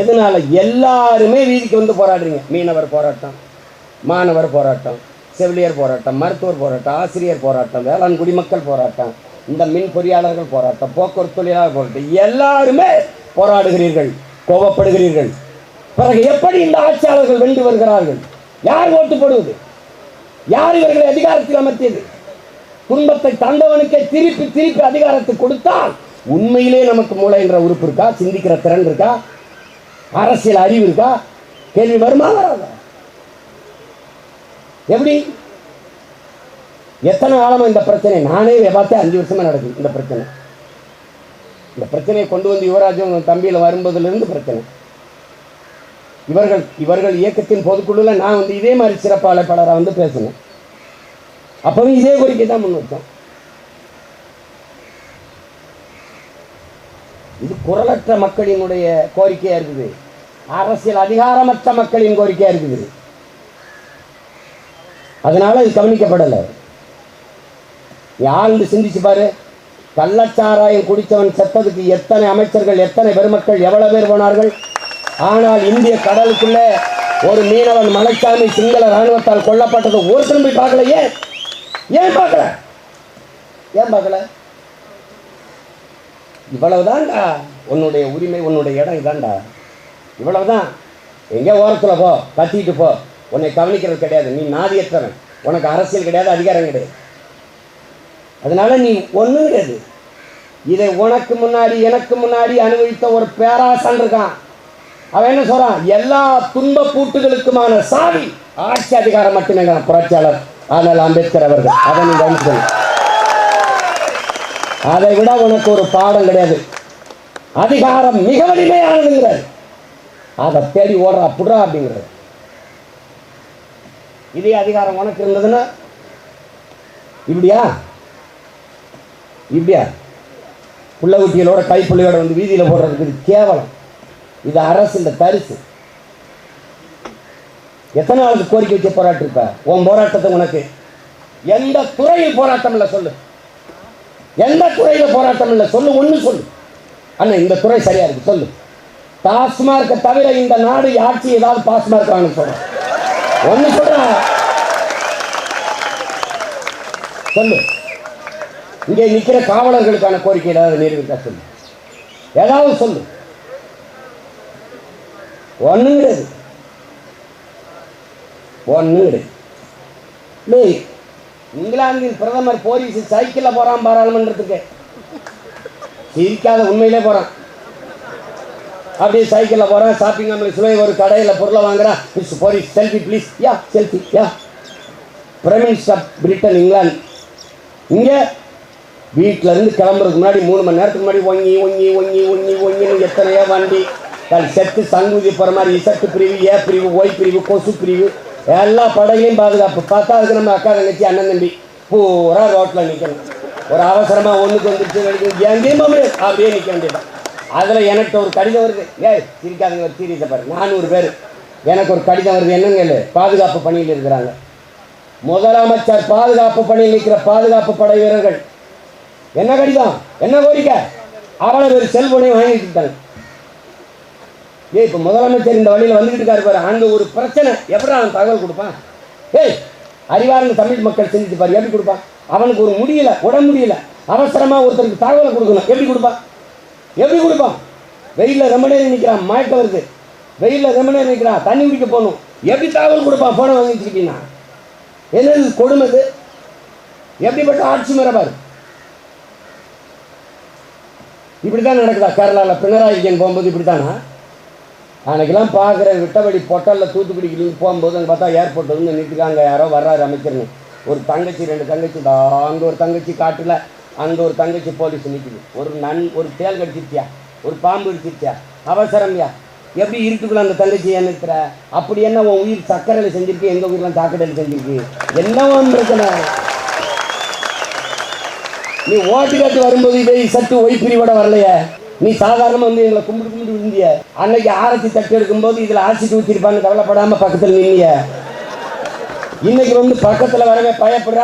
எதனால எல்லாருமே வீதிக்கு வந்து போராடுறீங்க? மீனவர் போராட்டம் மாணவர் போராட்டம் செவிலியர் போராட்டம் மருத்துவர் போராட்டம் ஆசிரியர் போராட்டம் வேளாண் குடிமக்கள் போராட்டம் இந்த மின் பொறியாளர்கள் போராட்டம் போக்குவரத்து தொழிலாளர் போராட்டம் எல்லாருமே போராடுகிறீர்கள் கோபப்படுகிறீர்கள். பிறகு எப்படி இந்த ஆட்சியாளர்கள் வென்று வருகிறார்கள்? யார் ஓட்டு போடுவது? யார் இவர்களை அதிகாரத்தில் அமர்த்தியது? துன்பத்தை தந்தவனுக்கே திருப்பி திருப்பி அதிகாரத்தை கொடுத்தால் உண்மையிலே நமக்கு மூளை என்ற உறுப்பு இருக்கா? சிந்திக்கிற திறன் இருக்கா? அரசியல் அறிவு இருக்கா? கேள்வி வருமா வராதா? எப்படி? எத்தனை காலமா இந்த பிரச்சனை? நானே இதை பார்த்தே அஞ்சு வருஷமா நடக்குது இந்த பிரச்சனை. இந்த பிரச்சனையை கொண்டு வந்து யுவராஜன் தம்பியில் வரும்போதிலிருந்து பிரச்சனை. இவர்கள் இவர்கள் இயக்கத்தின் பொதுக்குழுல நான் வந்து இதே மாதிரி சிறப்பு அழைப்பாளராக வந்து பேசினேன். அப்பவும் இதே கோரிக்கை தான் முன் வச்சோம். இது குரலற்ற மக்களினுடைய கோரிக்கையா இருக்குது. அரசியல் அதிகாரமற்ற மக்களின் கோரிக்கையா இருக்குது. அதனால இது கவனிக்கப்படலை. யாழ்ந்து சிந்திச்சு பாரு. கள்ளச்சாராயம் குடித்தவன் செத்ததுக்கு எத்தனை அமைச்சர்கள் எத்தனை பெருமக்கள் எவ்வளவு பேர் போனார்கள்? ஆனால் இந்திய கடலுக்குள்ளே ஒரு மீனவன் மலைச்சாமி சிங்கள ராணுவத்தால் கொல்லப்பட்டது ஒரு திரும்பி பார்க்கல ஏன் ஏன் பார்க்கல? ஏன் பார்க்கல? இவ்வளவுதான்டா உன்னுடைய உரிமை உன்னுடைய இடம் இதான்டா இவ்வளவுதான். எங்கே ஓரத்தில் போ கத்திட்டு போ. உன்னை கவனிக்கிறது கிடையாது. நீ நாதியற்றவன். உனக்கு அரசியல் கிடையாது அதிகாரம் கிடையாது. அதனால நீ ஒன்றும் கிடையாது இதை உனக்கு முன்னாடி எனக்கு முன்னாடி அனுபவித்த ஒரு பேராசன் இருக்கான். அவன் என்ன சொல்றான்? எல்லா துன்ப பூட்டுகளுக்குமான சாவி. ஆட்சி அதிகாரம் மட்டுமே தான் புரட்சியாளர். ஆனால் அம்பேத்கர் அவர்கள். அதை நீங்க அதை விட உனக்கு ஒரு பாடம் கிடையாது. அதிகாரம் மிக வலிமையானதுங்கிறார் அதை தேடி ஓடுறா புடுறா அப்படிங்கிறார் இதே அதிகாரம் உனக்கு இருந்ததுன்னா இப்படியா? இப்படியா? புள்ள குட்டிகளோட கைப்புள்ளையோட வந்து வீதியில் போடுறதுக்கு இது கேவலம். இது அரசு இந்த தரிசு. எத்தனை நாளுக்கு கோரிக்கை வச்சு போராட்டிருப்ப? உன் போராட்டத்தை உனக்கு எந்த துறையில் போராட்டம் இல்லை சொல்லு. எந்த துறையில போராட்டம் இல்லை? சொல்லு ஒன்று சொல்லு. அண்ணா இந்த துறை சரியா இருக்கு சொல்லு. டாஸ்மார்க்கை தவிர இந்த நாடு ஆட்சி ஏதாவது பாஸ்மார்க் வாங்க சொல்றேன் ஒன்று சொல்றேன் சொல்லு. இங்கே நிற்கிற காவலர்களுக்கான கோரிக்கை ஏதாவது நிறைவேற்றா சொல்லு. ஏதாவது சொல்லு. ஒன்று ஒன்று டேய், இங்கிலாந்தின் பிரதமர் போலீஸ் சைக்கிளில் போகிறான் பாராளுமன்றத்துக்கு சிரிக்காத உண்மையிலே போகிறான் அப்படியே சைக்கிளில் போகிறான் ஷாப்பிங் காம்ப்ளெக்ஸில் ஒரு கடையில் பொருளை வாங்குறான் miss police selfie please yeah selfie yeah. Prime minister of Britain England இங்கே வீட்டில் இருந்து கிளம்புறதுக்கு முன்னாடி மூணு மணி நேரத்துக்கு முன்னாடி ஒங்கி ஒங்கி ஒங்கி ஒங்கி ஒங்கின்னு எத்தனையோ வண்டி. செத்து சங்குதி போகிற மாதிரி இசட்டு பிரிவு ஏ பிரிவு ஒய் பிரிவு கொசு பிரிவு. எல்லா படையிலையும் பாதுகாப்பு. பத்தாவது நம்ம அக்கா தங்கச்சி அண்ணன் தம்பி பூரா ரோட்டில் நிற்கணும் ஒரு அவசரமாக ஒன்றுக்கு வந்துருச்சு வெடிக்கு எங்கேயும் அப்படியே நிற்க வேண்டியது அதில் எனக்கு ஒரு கடிதம் வருது. ஏய் சிரிக்காதங்க ஒரு சீரியஸை பாரு. நானூறு பேர். எனக்கு ஒரு கடிதம் வருது. என்னங்க இது? பாதுகாப்பு பணியில் இருக்கிறாங்க. முதலமைச்சர் பாதுகாப்பு பணியில் இருக்கிற பாதுகாப்பு படை வீரர்கள். என்ன கடிதம்? என்ன கோரிக்கை? அவ்வளவு பேர் செல்போனையும் வாங்கிட்டு ஏ ஏய் இப்போ முதலமைச்சர் இந்த வழியில் வந்துகிட்டு இருக்காரு பாரு. அங்கே ஒரு பிரச்சனை. எப்படி அவன் தகவல் கொடுப்பான்? ஏய் அறிவார்ந்த தமிழ் மக்கள் சிந்திச்சு பாரு. எப்படி கொடுப்பான்? அவனுக்கு ஒரு முடியல உடம்பு முடியல. அவசரமாக ஒருத்தருக்கு தகவலை கொடுக்கணும். எப்படி கொடுப்பான்? எப்படி கொடுப்பான்? வெயிலில் ரொம்ப நேரம் நிற்கிறான் மயக்கம் வருது. வெயிலில் ரொம்ப நேரம் நிற்கிறான் தண்ணி குடிக்க போகணும். எப்படி தகவல் கொடுப்பான்? ஃபோனை வாங்கி வச்சுக்கிட்டீங்கன்னா என்னது கொடுமது எப்படிப்பட்ட ஆட்சி முறை இப்படி தான் நடக்குதா? கேரளாவில் பினராயி விஜயன் போகும்போது இப்படி தானா அன்னைக்கெல்லாம் பார்க்குற விட்டபடி பொட்டலில் தூத்துக்குடிக்கு போகும்போது அங்கே பார்த்தா ஏர்போர்ட் வந்து நிற்கிறாங்க யாரோ வர்றாரு அமைச்சர்னு. ஒரு தங்கச்சி ரெண்டு தங்கச்சி தா அங்கே ஒரு தங்கச்சி காட்டில் அங்கே ஒரு தங்கச்சி போலீஸ் நிற்கிது ஒரு நன் ஒரு தேல் கடிச்சிருச்சியா? ஒரு பாம்பு கடிச்சிருச்சியா அவசரம்யா? எப்படி இருக்குக்குள்ள அந்த தங்கச்சி நிறுத்துற அப்படி என்ன உன் உயிர் சக்கரையில் செஞ்சிருக்கு எங்கள் ஊரில் சாக்கடையில் செஞ்சிருக்கு? என்ன பிரச்சனை. நீ ஓட்டு கட்டு வரும்போது இதை சத்து ஒய்ப்பிரி வரலையே? நீ சாதாரணமாக வந்து எங்களை கும்பிட்டு கும்பிட்டு விழுந்திய? அன்னைக்கு ஆரத்தி தட்டு எடுக்கும்போது இதுல ஆசிட்டு ஊத்திருப்பான்னு கவலைப்படாமல் பக்கத்துல நின்னிய. இன்னைக்கு வந்து பக்கத்துல வரவே பயப்படுற.